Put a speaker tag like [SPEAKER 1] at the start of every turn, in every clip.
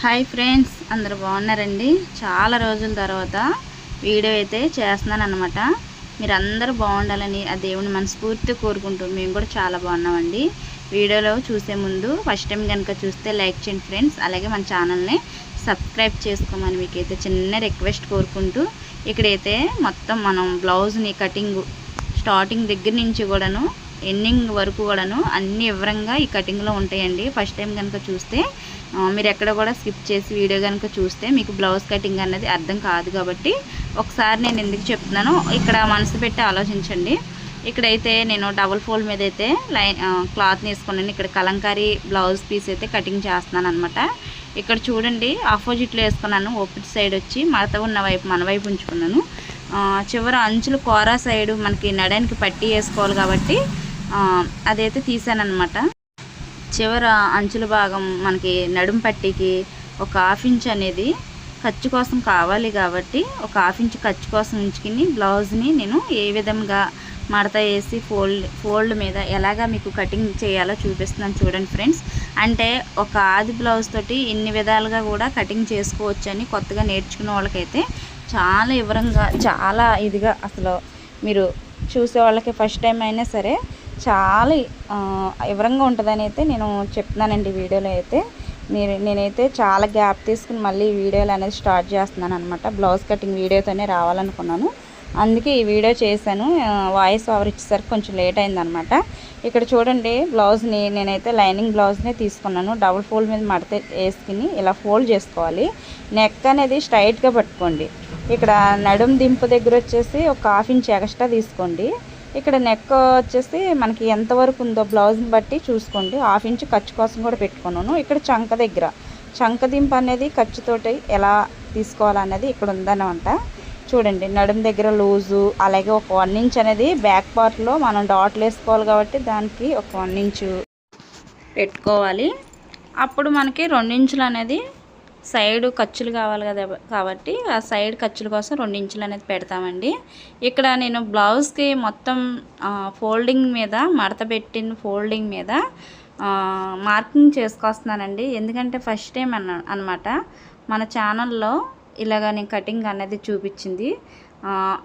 [SPEAKER 1] Hi friends అందరు బాగున్నారండి? చాలా రోజుల తర్వాత వీడియో అయితే చేస్తున్నాను అనమాట మీరు అందరూ బాగుండాలని ఆ దేవుని మనస్ఫూర్తి కోరుకుంటూ మేము కూడా చాలా బాగున్నామండి. వీడియోలో చూసే ముందు ఫస్ట్ టైం కనుక చూస్తే లైక్ చేయండి ఫ్రెండ్స్. అలాగే మన ఛానల్ని సబ్స్క్రైబ్ చేసుకోమని మీకైతే చిన్న రిక్వెస్ట్ కోరుకుంటూ ఇక్కడైతే మొత్తం మనం బ్లౌజ్ని కటింగ్ స్టార్టింగ్ దగ్గర నుంచి కూడాను ఎండింగ్ వరకు కూడాను అన్ని వివరంగా ఈ కటింగ్లో ఉంటాయండి. ఫస్ట్ టైం కనుక చూస్తే మీరు ఎక్కడ కూడా స్కిప్ చేసి వీడియో కనుక చూస్తే మీకు బ్లౌజ్ కటింగ్ అనేది అర్థం కాదు కాబట్టి ఒకసారి నేను ఎందుకు చెప్తున్నాను ఇక్కడ మనసు పెట్టి ఆలోచించండి. ఇక్కడైతే నేను డబుల్ ఫోల్డ్ మీద అయితే లైన్ క్లాత్ వేసుకున్నాను. ఇక్కడ కలంకారీ బ్లౌజ్ పీస్ అయితే కటింగ్ చేస్తున్నాను అనమాట ఇక్కడ చూడండి ఆపోజిట్లో వేసుకున్నాను. ఓపిట్ సైడ్ వచ్చి మడత ఉన్న వైపు మన వైపు ఉంచుకున్నాను. చివరి చివర అంచులు కోరా సైడ్ మనకి నడానికి పట్టి వేసుకోవాలి కాబట్టి అదైతే తీసాను అనమాట చివర అంచుల భాగం మనకి నడుం పట్టికి ఒక హాఫ్ ఇంచ్ అనేది ఖర్చు కోసం కావాలి కాబట్టి ఒక హాఫ్ ఇంచ్ ఖర్చు కోసం ఉంచుకుని బ్లౌజ్ని నేను ఏ విధంగా మడత వేసి ఫోల్డ్ ఫోల్డ్ మీద ఎలాగా మీకు కటింగ్ చేయాలో చూపిస్తున్నాను చూడండి ఫ్రెండ్స్. అంటే ఒక ఆది బ్లౌజ్ తోటి ఇన్ని విధాలుగా కూడా కటింగ్ చేసుకోవచ్చు అని కొత్తగా నేర్చుకునే వాళ్ళకైతే చాలా వివరంగా చాలా ఇదిగా అసలు మీరు చూసే వాళ్ళకి ఫస్ట్ టైం అయినా సరే చాలా వివరంగా ఉంటుందని అయితే నేను చెప్తున్నానండి వీడియోలో అయితే. మీరు నేనైతే చాలా గ్యాప్ తీసుకుని మళ్ళీ వీడియోలు అనేది స్టార్ట్ చేస్తున్నాను అనమాట బ్లౌజ్ కటింగ్ వీడియోతోనే రావాలనుకున్నాను. అందుకే ఈ వీడియో చేశాను. వాయిస్ ఓవర్ ఇచ్చేసరికి కొంచెం లేట్ అయిందనమాట ఇక్కడ చూడండి బ్లౌజ్ని నేనైతే లైనింగ్ బ్లౌజ్నే తీసుకున్నాను. డబుల్ ఫోల్డ్ మీద మడత వేసుకుని ఇలా ఫోల్డ్ చేసుకోవాలి. నెక్ అనేది స్ట్రైట్గా పట్టుకోండి. ఇక్కడ నడుం దింపు దగ్గర వచ్చేసి ఒక హాఫ్ ఇంచ్ ఎక్స్ట్రా తీసుకోండి. ఇక్కడ నెక్ వచ్చేసి మనకి ఎంతవరకు ఉందో బ్లౌజ్ని బట్టి చూసుకోండి. హాఫ్ ఇంచ్ ఖర్చు కోసం కూడా పెట్టుకున్నాను. ఇక్కడ చంక దగ్గర. చంక దింపు అనేది ఖర్చుతోటి ఎలా తీసుకోవాలన్నది ఇక్కడ ఉందన్నమాట. చూడండి నడుం దగ్గర లూజు అలాగే ఒక వన్ ఇంచ్ అనేది బ్యాక్ పార్ట్లో మనం డాట్లు వేసుకోవాలి కాబట్టి దానికి ఒక వన్ ఇంచు పెట్టుకోవాలి. అప్పుడు మనకి రెండించులు అనేది సైడ్ ఖర్చులు కావాలి కదా కాబట్టి ఆ సైడ్ ఖర్చుల కోసం రెండు ఇంచులు అనేది పెడతామండి. ఇక్కడ నేను బ్లౌజ్కి మొత్తం ఫోల్డింగ్ మీద మడత పెట్టిన ఫోల్డింగ్ మీద మార్కింగ్ చేసుకొస్తున్నానండి. ఎందుకంటే ఫస్ట్ టైం అన్న అనమాట మన ఛానల్లో ఇలాగ నేను కటింగ్ అనేది చూపించింది.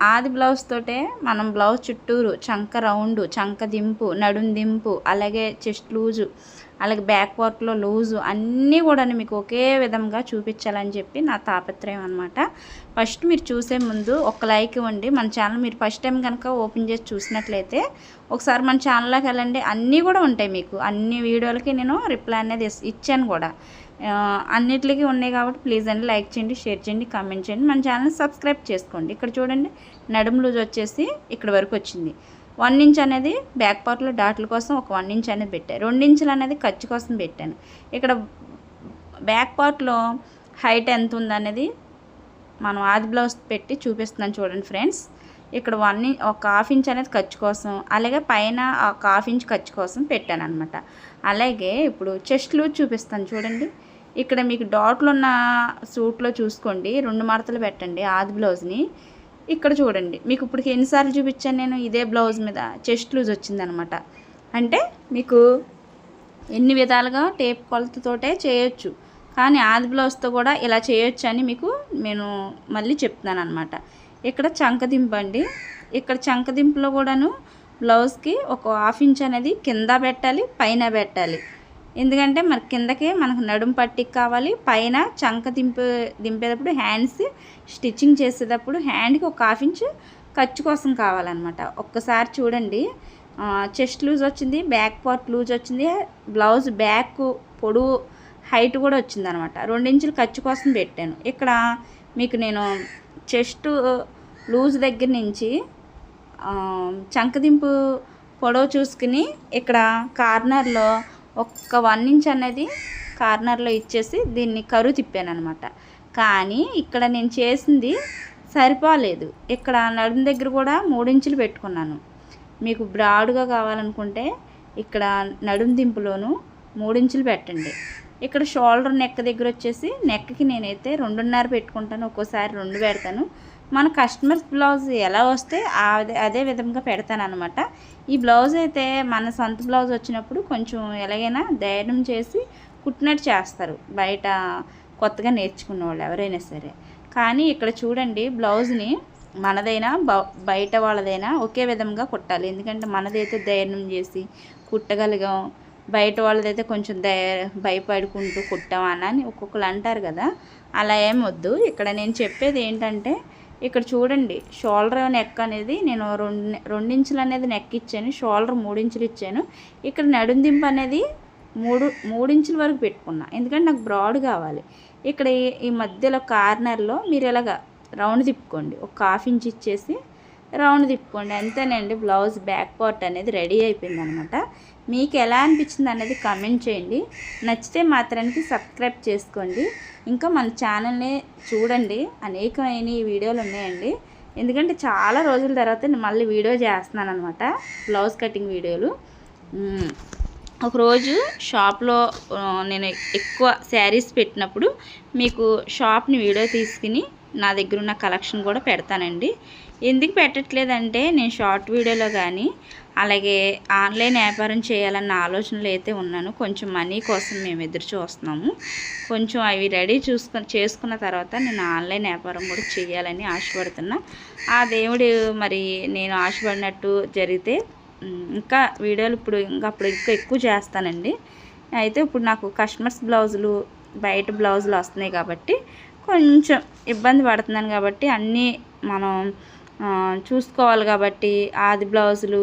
[SPEAKER 1] ఆది బ్లౌజ్ తోటే మనం బ్లౌజ్ చుట్టూరు చంక రౌండ్ చంక దింపు నడుం దింపు అలాగే చెస్ట్ లూజు అలాగే బ్యాక్ పార్ట్లో లూజు అన్నీ కూడా మీకు ఒకే విధంగా చూపించాలని చెప్పి నా తాపత్రయం అనమాట ఫస్ట్ మీరు చూసే ముందు ఒక లైక్ ఇవ్వండి. మన ఛానల్ మీరు ఫస్ట్ టైం కనుక ఓపెన్ చేసి చూసినట్లయితే ఒకసారి మన ఛానల్లోకి వెళ్ళండి. అన్నీ కూడా ఉంటాయి మీకు. అన్ని వీడియోలకి నేను రిప్లై అనేది ఇస్- ఇచ్చాను కూడా. అన్నిటికీ ఉన్నాయి కాబట్టి ప్లీజ్ అండి లైక్ చేయండి షేర్ చేయండి కామెంట్ చేయండి. మన ఛానల్ సబ్స్క్రైబ్ చేసుకోండి. ఇక్కడ చూడండి నడుము లూజ్ వచ్చేసి ఇక్కడ వరకు వచ్చింది. వన్ ఇంచ్ అనేది బ్యాక్ పార్ట్లో డాట్ల కోసం ఒక వన్ ఇంచ్ అనేది పెట్టాను రెండు ఇంచులు అనేది ఖర్చు కోసం పెట్టాను. ఇక్కడ బ్యాక్ పార్ట్లో హైట్ ఎంత ఉందనేది మనం ఆది బ్లౌజ్ పెట్టి చూపిస్తున్నాను చూడండి ఫ్రెండ్స్. ఇక్కడ వన్ ఒక హాఫ్ ఇంచ్ అనేది ఖర్చు కోసం అలాగే పైన ఒక హాఫ్ ఇంచ్ ఖర్చు కోసం పెట్టాను అనమాట అలాగే ఇప్పుడు చెస్ట్ లూజ్ చూపిస్తాను చూడండి. ఇక్కడ మీకు డాట్లు ఉన్న సూట్లో చూసుకోండి. రెండు మడతలు పెట్టండి ఆది బ్లౌజ్ని. ఇక్కడ చూడండి. మీకు ఇప్పటికి ఎన్నిసార్లు చూపించాను నేను? ఇదే బ్లౌజ్ మీద చెస్ట్ లూజ్ వచ్చిందనమాట. అంటే మీకు ఎన్ని విధాలుగా టేప్ కొలతతోటే చేయొచ్చు. కానీ ఆది బ్లౌజ్తో కూడా ఇలా చేయొచ్చు అని మీకు నేను మళ్ళీ చెప్తున్నాను అనమాట ఇక్కడ చంకదింపు అండి. ఇక్కడ చంకదింపులో కూడాను బ్లౌజ్కి ఒక హాఫ్ ఇంచ్ అనేది కింద పెట్టాలి పైన పెట్టాలి. ఎందుకంటే మరి కిందకి మనకు నడుము పట్టికి కావాలి. పైన చంక దింపే దింపేటప్పుడు హ్యాండ్స్ స్టిచ్చింగ్ చేసేటప్పుడు హ్యాండ్కి ఒక హాఫ్ ఇంచ్ ఖర్చు కోసం కావాలన్నమాట. ఒక్కసారి చూడండి. చెస్ట్ లూజ్ వచ్చింది బ్యాక్ పార్ట్ లూజ్ వచ్చింది బ్లౌజ్ బ్యాక్ పొడవు హైట్ కూడా వచ్చింది అనమాట రెండించులు ఖర్చు కోసం పెట్టాను. ఇక్కడ మీకు నేను చెస్ట్ లూజ్ దగ్గర నుంచి చంకదింపు పొడవు చూసుకుని ఇక్కడ కార్నర్లో ఒక్క వన్ ఇంచ్ అనేది కార్నర్లో ఇచ్చేసి దీన్ని కరువు తిప్పాను అనమాట కానీ ఇక్కడ నేను చేసింది సరిపోలేదు. ఇక్కడ నడుము దగ్గర కూడా మూడించులు పెట్టుకున్నాను. మీకు బ్రాడ్గా కావాలనుకుంటే ఇక్కడ నడుము దింపులోను మూడించులు పెట్టండి. ఇక్కడ షోల్డర్ నెక్ దగ్గర వచ్చేసి నెక్కి నేనైతే రెండున్నర పెట్టుకుంటాను. ఒక్కోసారి రెండు పెడతాను. మన కస్టమర్స్ బ్లౌజ్ ఎలా వస్తే అదే అదే విధంగా పెడతాననమాట ఈ బ్లౌజ్ అయితే మన సొంత బ్లౌజ్ వచ్చినప్పుడు కొంచెం ఎలాగైనా ధైర్యం చేసి కుట్టినట్టు చేస్తారు. బయట కొత్తగా నేర్చుకున్న వాళ్ళు ఎవరైనా సరే. కానీ ఇక్కడ చూడండి బ్లౌజ్ని మనదైనా బయట వాళ్ళదైనా ఒకే విధంగా కుట్టాలి. ఎందుకంటే మనదైతే ధైర్యం చేసి కుట్టగలిగాం బయట వాళ్ళదైతే కొంచెం దయ భయపడుకుంటూ కుట్టామని అని ఒక్కొక్కరు అంటారు కదా. అలా ఏం వద్దు. ఇక్కడ నేను చెప్పేది ఏంటంటే ఇక్కడ చూడండి షోల్డర్ నెక్ అనేది నేను రెండు రెండించులు అనేది నెక్ ఇచ్చాను షోల్డర్ మూడించులు ఇచ్చాను. ఇక్కడ నడుందింపు అనేది మూడు మూడించుల వరకు పెట్టుకున్నా ఎందుకంటే నాకు బ్రాడ్ కావాలి. ఇక్కడ ఈ మధ్యలో కార్నర్లో మీరు ఇలాగ రౌండ్ తిప్పుకోండి ఒక హాఫ్ ఇంచ్ ఇచ్చేసి రౌండ్ తిప్పుకోండి. అంతేనండి బ్లౌజ్ బ్యాక్ పార్ట్ అనేది రెడీ అయిపోయింది అనమాట మీకు ఎలా అనిపించింది అనేది కమెంట్ చేయండి. నచ్చితే మాత్రానికి సబ్స్క్రైబ్ చేసుకోండి. ఇంకా మన ఛానల్ని చూడండి. అనేకమైన వీడియోలు ఉన్నాయండి. ఎందుకంటే చాలా రోజుల తర్వాత నేను మళ్ళీ వీడియో చేస్తున్నాను అనమాట బ్లౌజ్ కటింగ్ వీడియోలు ఒకరోజు షాప్లో నేను ఎక్కువ శారీస్ పెట్టినప్పుడు మీకు షాప్ని వీడియో తీసుకుని నా దగ్గర ఉన్న కలెక్షన్ కూడా పెడతానండి. ఎందుకు పెట్టట్లేదంటే నేను షార్ట్ వీడియోలో కానీ అలాగే ఆన్లైన్ వ్యాపారం చేయాలన్న ఆలోచనలు అయితే ఉన్నాను. కొంచెం మనీ కోసం మేము ఎదురు చూస్తున్నాము. కొంచెం అవి రెడీ చూసుకొని చేసుకున్న తర్వాత నేను ఆన్లైన్ వ్యాపారం కూడా చేయాలని ఆశపడుతున్నా. ఆ దేవుడు మరి నేను ఆశపడినట్టు జరిగితే ఇంకా వీడియోలు ఇప్పుడు ఇంకా అప్పుడు ఇంకా ఎక్కువ చేస్తానండి. అయితే ఇప్పుడు నాకు కస్టమర్స్ బ్లౌజులు బయట బ్లౌజులు వస్తున్నాయి కాబట్టి కొంచెం ఇబ్బంది పడుతున్నాను కాబట్టి అన్నీ మనం చూసుకోవాలి కాబట్టి ఆది బ్లౌజులు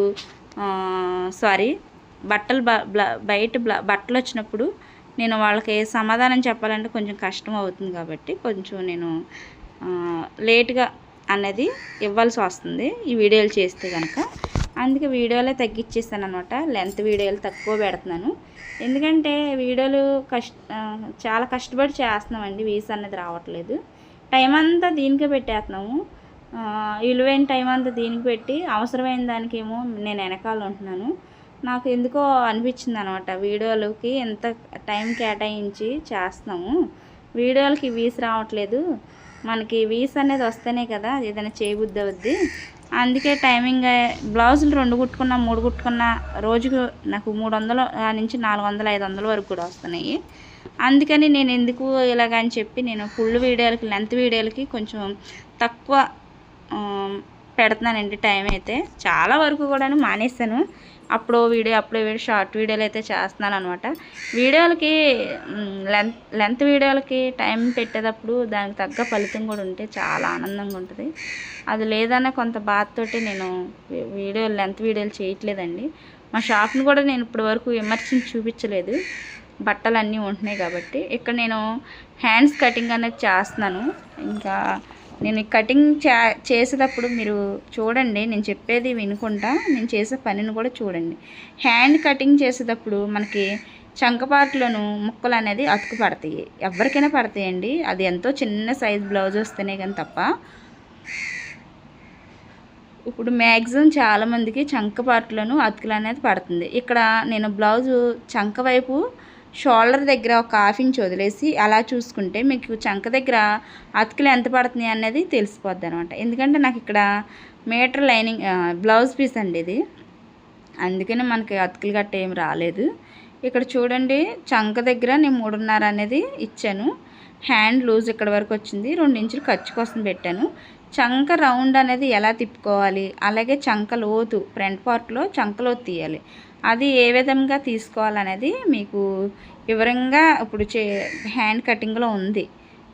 [SPEAKER 1] సారీ బట్టలు బయట బట్టలు వచ్చినప్పుడు నేను వాళ్ళకి సమాధానం చెప్పాలంటే కొంచెం కష్టం అవుతుంది కాబట్టి కొంచెం నేను లేట్గా అనేది ఇవ్వాల్సి వస్తుంది ఈ వీడియోలు చేస్తే కనుక అందుకే వీడియోలే తగ్గించేస్తాను అనమాట లెంత్ వీడియోలు తక్కువ పెడుతున్నాను. ఎందుకంటే వీడియోలు కష్ట చాలా కష్టపడి చేస్తున్నామండి వీస్ అనేది రావట్లేదు. టైం అంతా దీనికే పెట్టేస్తున్నాము. విలువైన టైం అంతా దీనికి పెట్టి అవసరమైన దానికేమో నేను వెనకాల ఉంటున్నాను. నాకు ఎందుకో అనిపించింది అనమాట వీడియోలకి ఎంత టైం కేటాయించి చేస్తున్నాము. వీడియోలకి వీస్ రావట్లేదు. మనకి వీస్ అనేది వస్తేనే కదా ఏదైనా చేయబుద్ది అవుద్ది. అందుకే టైమింగ్ బ్లౌజులు రెండు కుట్టుకున్నా మూడు కుట్టుకున్నా రోజుకు నాకు మూడు వందలు నుంచి నాలుగు వందల ఐదు వందల వరకు కూడా వస్తున్నాయి. అందుకని నేను ఎందుకు ఇలాగని చెప్పి నేను ఫుల్ వీడియోలకి లెంత్ వీడియోలకి కొంచెం తక్కువ పెడుతున్నానండి టైం అయితే. చాలా వరకు కూడా మానేస్తాను అప్పుడు వీడియో అప్పుడు వీడియో షార్ట్ వీడియోలు అయితే చేస్తున్నాను అనమాట వీడియోలకి లెంత్ లెంత్ వీడియోలకి టైం పెట్టేటప్పుడు దానికి తగ్గ ఫలితం కూడా ఉంటే చాలా ఆనందంగా ఉంటుంది. అది లేదన్న కొంత బాధతోటి నేను వీడియో లెంత్ వీడియోలు చేయట్లేదండి. మా షాప్ని కూడా నేను ఇప్పటి వరకు విమర్శించి చూపించలేదు. బట్టలు అన్నీ ఉంటున్నాయి కాబట్టి. ఇక్కడ నేను హ్యాండ్స్ కటింగ్ అనేది చేస్తున్నాను. ఇంకా నేను కటింగ్ చే చేసేటప్పుడు మీరు చూడండి నేను చెప్పేది వినుకుంటా. నేను చేసే పనిని కూడా చూడండి. హ్యాండ్ కటింగ్ చేసేటప్పుడు మనకి చంకపాట్లను ముక్కలు అనేది అతుకు పడతాయి. ఎవరికైనా పడతాయండి. అది ఎంతో చిన్న సైజ్ బ్లౌజ్ వస్తేనే కానీ తప్ప. ఇప్పుడు మ్యాక్సిమం చాలామందికి చంక పార్ట్లను అతుకులు అనేది పడుతుంది. ఇక్కడ నేను బ్లౌజు చంక వైపు షోల్డర్ దగ్గర ఒక హాఫ్ ఇంచ్ వదిలేసి అలా చూసుకుంటే మీకు చంక దగ్గర అతుకులు ఎంత పడుతున్నాయి అనేది తెలిసిపోద్ది అనమాట ఎందుకంటే నాకు ఇక్కడ మీటర్ లైనింగ్ బ్లౌజ్ పీస్ అండి ఇది. అందుకని మనకి అతుకులు గట్ట ఏం రాలేదు. ఇక్కడ చూడండి చంక దగ్గర నేను మూడున్నర అనేది ఇచ్చాను. హ్యాండ్ లూజ్ ఇక్కడ వరకు వచ్చింది. రెండు ఇంచులు ఖర్చు కోసం పెట్టాను. చంక రౌండ్ అనేది ఎలా తిప్పుకోవాలి? అలాగే చంక లోతు ఫ్రంట్ పార్ట్లో చంక లోతు తీయాలి. అది ఏ విధంగా తీసుకోవాలనేది మీకు వివరంగా ఇప్పుడు చే హ్యాండ్ కటింగ్లో ఉంది.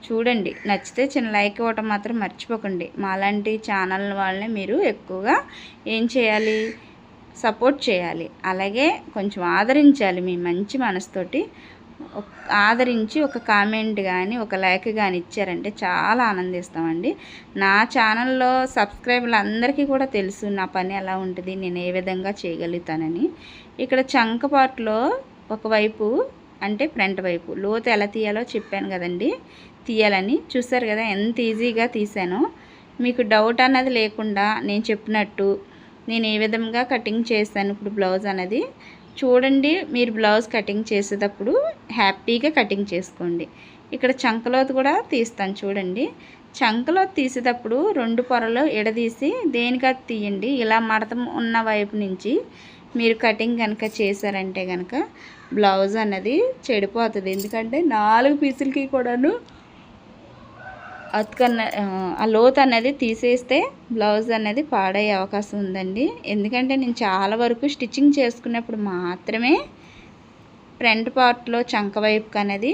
[SPEAKER 1] చూడండి నచ్చితే చిన్న లైక్ ఇవ్వటం మాత్రం మర్చిపోకండి. మాలాంటి ఛానల్ వాళ్ళని మీరు ఎక్కువగా ఏం చేయాలి? సపోర్ట్ చేయాలి. అలాగే కొంచెం ఆదరించాలి మీ మంచి మనసుతోటి. ఆదరించి ఒక కామెంట్ కానీ ఒక లైక్ కానీ ఇచ్చారంటే చాలా ఆనందిస్తామండి. నా ఛానల్లో సబ్స్క్రైబర్లు అందరికీ కూడా తెలుసు నా పని ఎలా ఉంటుంది నేను ఏ విధంగా చేయగలుగుతానని. ఇక్కడ చంకపాట్లో ఒకవైపు అంటే ఫ్రంట్ వైపు లోతు ఎలా తీయాలో చెప్పాను కదండి. తీయాలని చూసారు కదా ఎంత ఈజీగా తీసానో మీకు డౌట్ అన్నది లేకుండా నేను చెప్పినట్టు నేను ఏ విధంగా కటింగ్ చేశాను ఇప్పుడు బ్లౌజ్ అనేది. చూడండి మీరు బ్లౌజ్ కటింగ్ చేసేటప్పుడు హ్యాపీగా కటింగ్ చేసుకోండి. ఇక్కడ చంకలోత్ కూడా తీస్తాను చూడండి. చంకలోత్ తీసేటప్పుడు రెండు పొరలు ఎడదీసి దేనికా తీయండి. ఇలా మడత ఉన్న వైపు నుంచి మీరు కటింగ్ కనుక చేశారంటే కనుక బ్లౌజ్ అన్నది చెడిపోతుంది. ఎందుకంటే నాలుగు పీసులకి కూడాను అతుకన్న ఆ లోత్ అనేది తీసేస్తే బ్లౌజ్ అనేది పాడయ్యే అవకాశం ఉందండి. ఎందుకంటే నేను చాలా వరకు స్టిచ్చింగ్ చేసుకున్నప్పుడు మాత్రమే ఫ్రంట్ పార్ట్లో చంక వైపుకి అనేది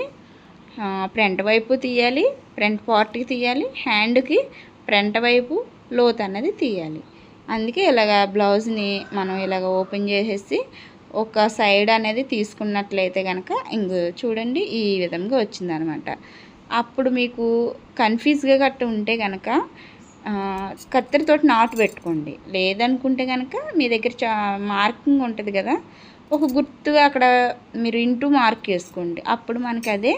[SPEAKER 1] ఫ్రంట్ వైపు తీయాలి ఫ్రంట్ పార్ట్కి తీయాలి హ్యాండ్కి ఫ్రంట్ వైపు లోత్ అనేది తీయాలి. అందుకే ఇలాగ బ్లౌజ్ని మనం ఇలాగ ఓపెన్ చేసేసి ఒక సైడ్ అనేది తీసుకున్నట్లయితే కనుక ఇంక చూడండి ఈ విధంగా వచ్చిందనమాట. అప్పుడు మీకు కన్ఫ్యూజ్గా గట్ట ఉంటే కనుక కత్తెరతోటి నాటు పెట్టుకోండి. లేదనుకుంటే కనుక మీ దగ్గర చా మార్కింగ్ ఉంటుంది కదా ఒక గుర్తుగా అక్కడ మీరు ఇంటూ మార్క్ చేసుకోండి. అప్పుడు మనకి అదే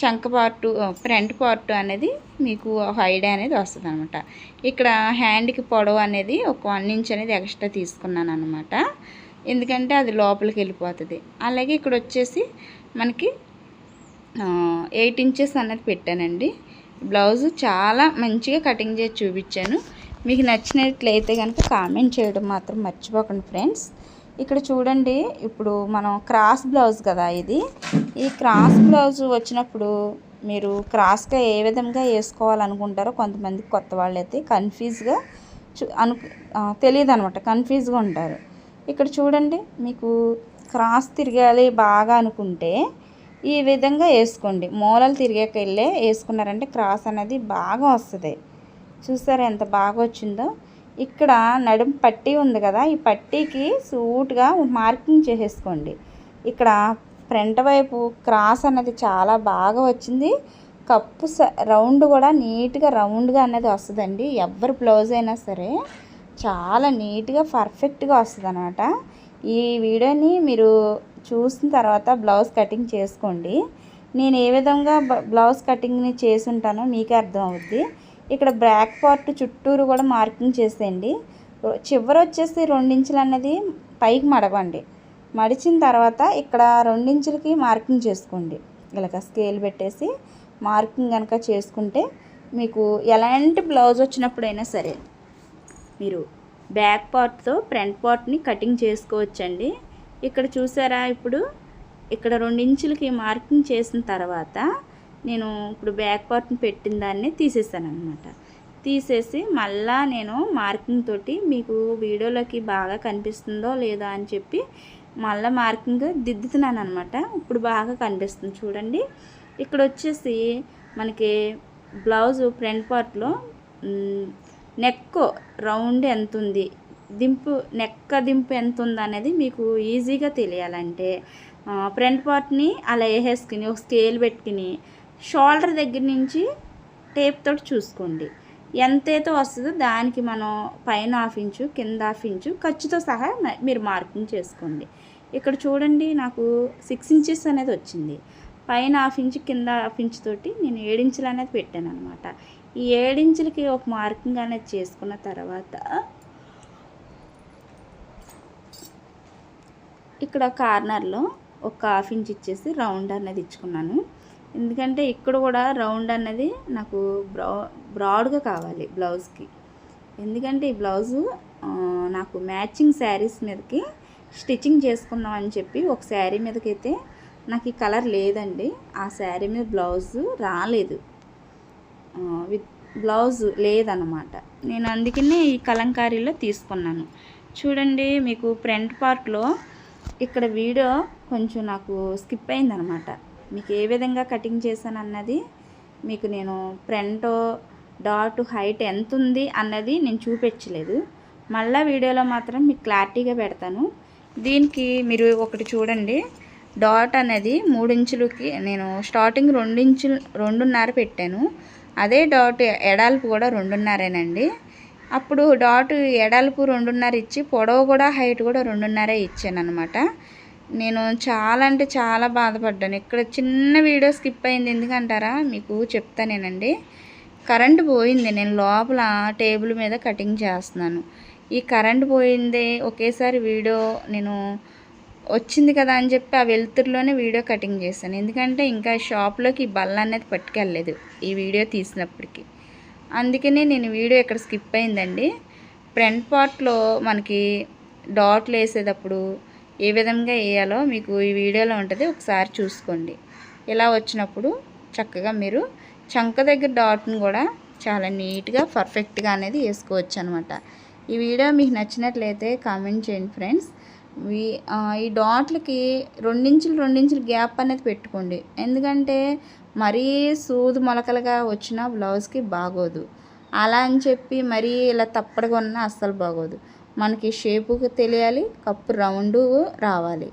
[SPEAKER 1] చంక పార్టు ఫ్రంట్ పార్ట్ అనేది మీకు హైడ్ అనేది వస్తుంది అనమాట ఇక్కడ హ్యాండ్కి పొడవు అనేది ఒక వన్ ఇంచ్ అనేది ఎక్స్ట్రా తీసుకున్నాను అనమాట ఎందుకంటే అది లోపలికి వెళ్ళిపోతుంది. అలాగే ఇక్కడ వచ్చేసి మనకి ఎయిట్ ఇంచెస్ అన్నది పెట్టానండి. బ్లౌజ్ చాలా మంచిగా కటింగ్ చేసి చూపించాను. మీకు నచ్చినట్లయితే కనుక కామెంట్ చేయడం మాత్రం మర్చిపోకండి ఫ్రెండ్స్. ఇక్కడ చూడండి ఇప్పుడు మనం క్రాస్ బ్లౌజ్ కదా ఇది. ఈ క్రాస్ బ్లౌజ్ వచ్చినప్పుడు మీరు క్రాస్గా ఏ విధంగా వేసుకోవాలనుకుంటారో కొంతమంది కొత్త వాళ్ళు అయితే కన్ఫ్యూజ్గా అను తెలియదు అనమాట కన్ఫ్యూజ్గా ఉంటారు. ఇక్కడ చూడండి మీకు క్రాస్ తిరగాలి బాగా అనుకుంటే ఈ విధంగా వేసుకోండి. మూలలు తిరిగాక వెళ్ళే వేసుకున్నారంటే క్రాస్ అనేది బాగా వస్తుంది. చూసారా ఎంత బాగా వచ్చిందో? ఇక్కడ నడుం పట్టీ ఉంది కదా ఈ పట్టీకి సూట్గా మార్కింగ్ చేసేసుకోండి. ఇక్కడ ఫ్రంట్ వైపు క్రాస్ అన్నది చాలా బాగా వచ్చింది. కప్పు రౌండ్ కూడా నీట్గా రౌండ్గా అనేది వస్తుందండి. ఎవరి బ్లౌజ్ అయినా సరే చాలా నీట్గా పర్ఫెక్ట్గా వస్తుంది ఈ వీడియోని మీరు చూసిన తర్వాత బ్లౌజ్ కటింగ్ చేసుకోండి. నేను ఏ విధంగా బ్లౌజ్ కటింగ్ని చేసి ఉంటానో మీకే అర్థం అవుద్ది ఇక్కడ బ్యాక్ పార్ట్ చుట్టూరు కూడా మార్కింగ్ చేసేయండి. చివరి వచ్చేసి రెండించులు అన్నది పైకి మడవండి. మడిచిన తర్వాత ఇక్కడ రెండించులకి మార్కింగ్ చేసుకోండి. ఇలాగ స్కేల్ పెట్టేసి మార్కింగ్ కనుక చేసుకుంటే మీకు ఎలాంటి బ్లౌజ్ వచ్చినప్పుడైనా సరే మీరు బ్యాక్ పార్ట్తో ఫ్రంట్ పార్ట్ని కటింగ్ చేసుకోవచ్చండి. ఇక్కడ చూసారా? ఇప్పుడు ఇక్కడ రెండించులకి మార్కింగ్ చేసిన తర్వాత నేను ఇప్పుడు బ్యాక్ పార్ట్ని పెట్టిన దాన్ని తీసేసాను అనమాట తీసేసి మళ్ళా నేను మార్కింగ్ తోటి మీకు వీడియోలోకి బాగా కనిపిస్తుందో లేదో అని చెప్పి మళ్ళీ మార్కింగ్ దిద్దుతున్నాను అనమాట ఇప్పుడు బాగా కనిపిస్తుంది చూడండి. ఇక్కడ వచ్చేసి మనకి బ్లౌజ్ ఫ్రంట్ పార్ట్లో నెక్ రౌండ్ ఎంత ఉంది దింపు నెక్క దింపు ఎంత ఉందనేది మీకు ఈజీగా తెలియాలంటే ఫ్రంట్ పార్ట్ని అలా వేసేసుకుని ఒక స్కేల్ పెట్టుకుని షోల్డర్ దగ్గర నుంచి టేప్ తోటి చూసుకోండి. ఎంతైతే వస్తుందో దానికి మనం పైన హాఫ్ ఇంచు కింద హాఫ్ ఇంచు ఖర్చుతో సహా మీరు మార్కింగ్ చేసుకోండి. ఇక్కడ చూడండి నాకు సిక్స్ ఇంచెస్ అనేది వచ్చింది. పైన హాఫ్ ఇంచు కింద హాఫ్ ఇంచు తోటి నేను ఏడించులు అనేది పెట్టాను అనమాట ఈ ఏడించులకి ఒక మార్కింగ్ అనేది చేసుకున్న తర్వాత ఇక్కడ కార్నర్లో ఒక హాఫ్ ఇంచ్ ఇచ్చేసి రౌండ్ అనేది ఇచ్చుకున్నాను. ఎందుకంటే ఇక్కడ కూడా రౌండ్ అన్నది నాకు బ్రౌ బ్రాడ్గా కావాలి బ్లౌజ్కి. ఎందుకంటే ఈ బ్లౌజు నాకు మ్యాచింగ్ శారీస్ మీదకి స్టిచ్చింగ్ చేసుకుందాం అని చెప్పి ఒక శారీ మీదకైతే నాకు ఈ కలర్ లేదండి. ఆ శారీ మీద బ్లౌజు రాలేదు. విత్ బ్లౌజ్ లేదన్నమాట. నేను అందుకనే ఈ కలంకారీలో తీసుకున్నాను. చూడండి మీకు ఫ్రంట్ పార్ట్లో ఇక్కడ వీడియో కొంచెం నాకు స్కిప్ అయిందనమాట. మీకు ఏ విధంగా కటింగ్ చేశాను అన్నది మీకు నేను ఫ్రంట్ డాట్ హైట్ ఎంత ఉంది అన్నది నేను చూపించలేదు. మళ్ళీ వీడియోలో మాత్రం మీకు క్లారిటీగా పెడతాను. దీనికి మీరు ఒకటి చూడండి. డాట్ అనేది మూడించులకి నేను స్టార్టింగ్ రెండించులు రెండున్నర పెట్టాను. అదే డాట్ ఎడాల్పు కూడా రెండున్నరేనండి. అప్పుడు డాట్ ఎడల్పు రెండున్నర ఇచ్చి పొడవు కూడా హైట్ కూడా రెండున్నరే ఇచ్చాను అనమాట నేను చాలా అంటే చాలా బాధపడ్డాను. ఇక్కడ చిన్న వీడియో స్కిప్ అయింది ఎందుకంటారా? మీకు చెప్తానేనండి కరెంట్ పోయింది. నేను లోపల టేబుల్ మీద కటింగ్ చేస్తున్నాను. ఈ కరెంట్ పోయింది ఒకేసారి వీడియో నేను వచ్చింది కదా అని చెప్పి ఆ వెలుతురులోనే వీడియో కటింగ్ చేశాను. ఎందుకంటే ఇంకా షాప్లోకి బల్ల అనేది పట్టుకెళ్ళలేదు ఈ వీడియో తీసినప్పటికీ. అందుకనే నేను వీడియో ఇక్కడ స్కిప్ అయిందండి. ఫ్రంట్ పార్ట్లో మనకి డాట్లు వేసేటప్పుడు ఏ విధంగా వేయాలో మీకు ఈ వీడియోలో ఉంటుంది ఒకసారి చూసుకోండి. ఇలా వచ్చినప్పుడు చక్కగా మీరు చంక దగ్గర డాట్ను కూడా చాలా నీట్గా పర్ఫెక్ట్గా అనేది వేసుకోవచ్చు అనమాట ఈ వీడియో మీకు నచ్చినట్లయితే కామెంట్ చేయండి ఫ్రెండ్స్. ఈ డాట్లకి రెండించులు రెండించులు గ్యాప్ అనేది పెట్టుకోండి. ఎందుకంటే మరీ సూది మొలకలుగా వచ్చిన బ్లౌజ్కి బాగోదు. అలా అని చెప్పి మరీ ఇలా తప్పడగా ఉన్న అస్సలు బాగోదు. మనకి షేపుకి తెలియాలి కప్పు రౌండ్ రావాలి.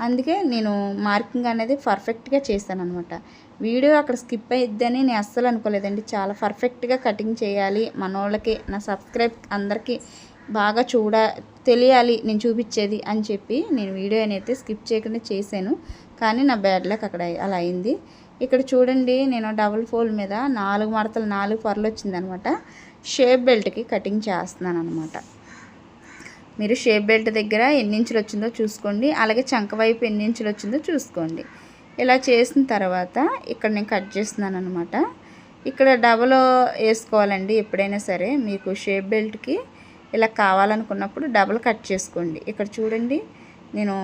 [SPEAKER 1] అందుకే నేను మార్కింగ్ అనేది పర్ఫెక్ట్గా చేశాను అనమాట వీడియో అక్కడ స్కిప్ అయిద్దని నేను అస్సలు అనుకోలేదండి. చాలా పర్ఫెక్ట్గా కటింగ్ చేయాలి. మనోళ్ళకి నా సబ్స్క్రైబ్ అందరికీ బాగా చూడ తెలియాలి నేను చూపించేది అని చెప్పి నేను వీడియో అయితే స్కిప్ చేయకుండా చేశాను. కానీ నా బ్యాడ్ లక్ అక్కడ అలా అయింది. ఇక్కడ చూడండి నేను డబుల్ ఫోల్ మీద నాలుగు మడతలు నాలుగు పొరలు వచ్చిందనమాట. షేప్ బెల్ట్కి కటింగ్ చేస్తున్నాను అనమాట మీరు షేప్ బెల్ట్ దగ్గర ఎన్ని ఇంచులు వచ్చిందో చూసుకోండి. అలాగే చంక వైపు ఎన్ని ఇంచులు వచ్చిందో చూసుకోండి. ఇలా చేసిన తర్వాత ఇక్కడ నేను కట్ చేస్తున్నాను అనమాట ఇక్కడ డబల్ వేసుకోవాలండి ఎప్పుడైనా సరే. మీకు షేప్ బెల్ట్కి ఇలా కావాలనుకున్నప్పుడు డబల్ కట్ చేసుకోండి. ఇక్కడ చూడండి నేను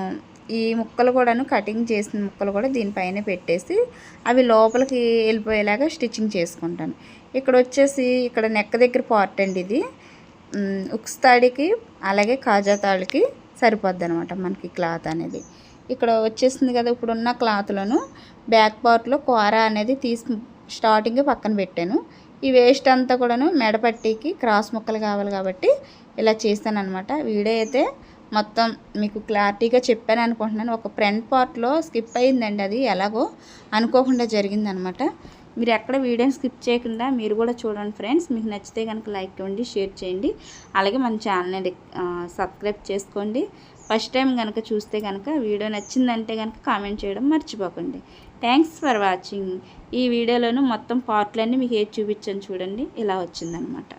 [SPEAKER 1] ఈ ముక్కలు కూడాను కటింగ్ చేసిన ముక్కలు కూడా దీనిపైన పెట్టేసి అవి లోపలికి వెళ్ళిపోయేలాగా స్టిచ్చింగ్ చేసుకుంటాను. ఇక్కడ వచ్చేసి ఇక్కడ నెక్క దగ్గర పార్ట్ అండి ఇది. ఉక్స్ తాడికి అలాగే కాజా తాడికి సరిపోద్ది అనమాట మనకి క్లాత్ అనేది. ఇక్కడ వచ్చేసింది కదా ఇప్పుడున్న క్లాత్లను బ్యాక్ పార్ట్లో కూర అనేది తీసి స్టార్టింగ్ పక్కన పెట్టాను. ఈ వేస్ట్ అంతా కూడాను మెడపట్టికి క్రాస్ ముక్కలు కావాలి కాబట్టి ఇలా చేస్తాను అనమాట వీడియో అయితే మొత్తం మీకు క్లారిటీగా చెప్పాను అనుకుంటున్నాను. ఒక ఫ్రంట్ పార్ట్లో స్కిప్ అయిందండి అది ఎలాగో అనుకోకుండా జరిగిందనమాట మీరు ఎక్కడ వీడియోని స్కిప్ చేయకుండా మీరు కూడా చూడండి ఫ్రెండ్స్ మీకు నచ్చితే కనుక లైక్ ఇవ్వండి షేర్ చేయండి. అలాగే మన ఛానల్ని సబ్స్క్రైబ్ చేసుకోండి. ఫస్ట్ టైం కనుక చూస్తే కనుక వీడియో నచ్చిందంటే కనుక కామెంట్ చేయడం మర్చిపోకండి. థ్యాంక్స్ ఫర్ వాచింగ్ ఈ వీడియోలోను మొత్తం పార్ట్లన్నీ మీకు ఏది చూపించాను చూడండి. ఇలా వచ్చిందనమాట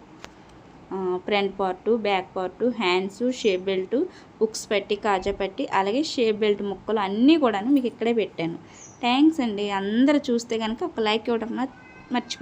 [SPEAKER 1] front part back part hands shape belt books పెట్టి కాజా పెట్టి అలాగే షేప్ బెల్ట్ ముక్కలు అన్నీ కూడాను మీకు ఇక్కడే పెట్టాను. థ్యాంక్స్ అండి. అందరు చూస్తే కనుక ఒక లైక్ ఇవ్వడం మర్చిపో